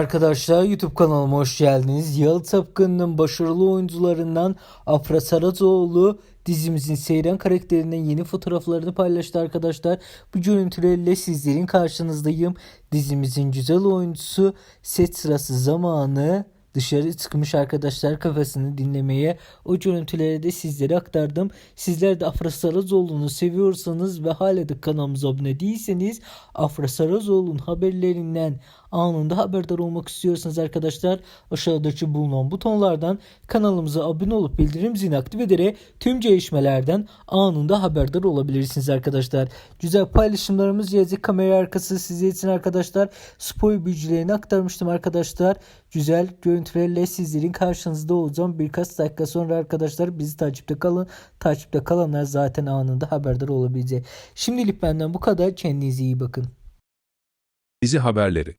Arkadaşlar YouTube kanalıma hoş geldiniz. Yalı Tapkın'ın başarılı oyuncularından Afra Saracoğlu dizimizin seyren karakterinden yeni fotoğraflarını paylaştı arkadaşlar. Bu görüntülerle sizlerin karşınızdayım. Dizimizin güzel oyuncusu set sırası zamanı dışarı çıkmış arkadaşlar kafasını dinlemeye. O görüntüleri de sizlere aktardım. Sizler de Afra Saracoğlu'nu seviyorsanız ve hala da kanalımıza abone değilseniz Afra Saracoğlu'nun haberlerinden anında haberdar olmak istiyorsanız arkadaşlar aşağıdaki bulunan butonlardan kanalımıza abone olup bildirim zilini aktif ederek tüm gelişmelerden anında haberdar olabilirsiniz arkadaşlar. Güzel paylaşımlarımız gelecek kamera arkası sizler için arkadaşlar. Spoy bilgilerini aktarmıştım arkadaşlar. Güzel görüntülerle sizlerin karşınızda olacağım. Birkaç dakika sonra arkadaşlar bizi takipte kalın. Takipte kalanlar zaten anında haberdar olabilecek. Şimdilik benden bu kadar. Kendinize iyi bakın. Dizi haberleri